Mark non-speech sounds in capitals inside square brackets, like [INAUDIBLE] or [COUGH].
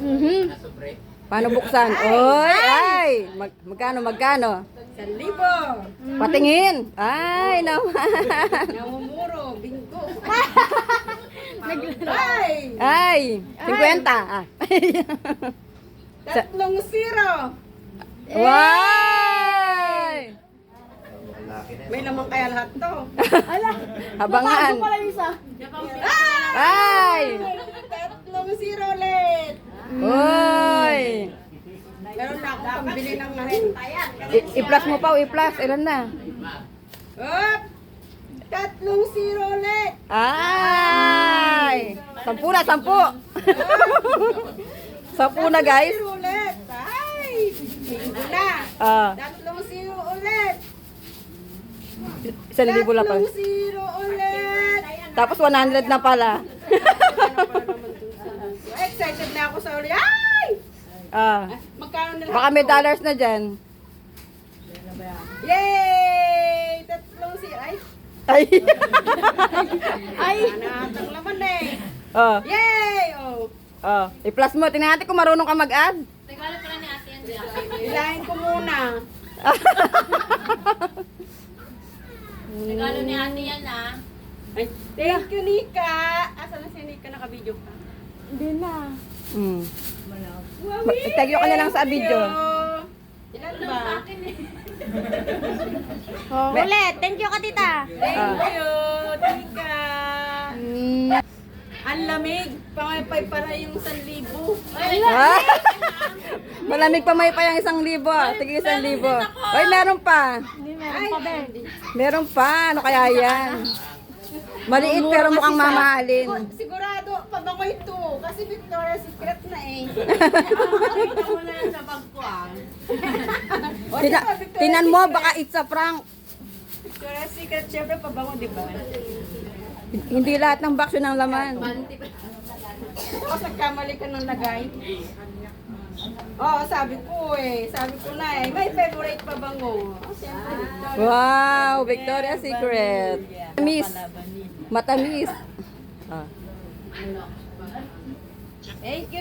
Mhm. Paano buksan? Oy, ay! Mag, magkano, magkano? San libo. Patingin! Ay, naman! [LAUGHS] Namumuro. Bingo. [LAUGHS] Ay! Ay! 50! Ah. [LAUGHS] Tatlong zero. Wow! May naman kaya lahat to. Habangan! Ay! Tatlong zero ulit. Oy! Meron na ako pambili ng mahin. I- I-plus mo pa, i-plus. Ilan na? Up! Tatlong zero ulit. Ay! Sampu na, sampu! [LAUGHS] sampu na, guys. Zero ulit. Ay! Bingo na. Ah, Tatlong zero ulit. isang libo lang pa. Tatlong zero ulit. Tapos 100 na pala. [LAUGHS] Excited na ako sa uli. Ay! Ah, Magkano na lahat baka may to? dollars na dyan. Yay! Tatlong zero. Ay! Ay! [LAUGHS] Ay! Nanatang naman eh. oh, Yay! Oh. oh. I-plus mo. Tingnan natin kung marunong ka mag-add. Ilahin ko muna. [LAUGHS] Regalo ni ate yan ah. Ay, thank you, Nika. Asan na si Nika? Nakabidyo ka? Mm. Mami! Itagyo ka na lang sa video. Ilan ba? [LAUGHS] Oh, ulit. Thank you ka, tita. Thank you, Nika. Mm. Ang lamig. Pangaypay para yung 1,000. Ah! [LAUGHS] Malamig pa may pa yung isang libo. Tigil isang libo. Ay, meron pa. Ay, Meron pa. Ano kaya yan? Maliit pero mukhang mamahalin. sigurado, pabango ito. Kasi Victoria's Secret na eh. [LAUGHS] Ito mo na sa bag ko ah. O, Tina, Victoria's tinan mo, Secret? baka it's a prank. Victoria's Secret, syempre pabango, di ba? Hindi lahat ng box yun ang laman. Tapos nagkamali ka ng lagay. Oo, sabi ko eh. Sabi ko na eh. May favorite pabango. Oh, syempre, Victoria's Wow, Victoria's Secret. Matamis. Matamis. Ah. Thank you.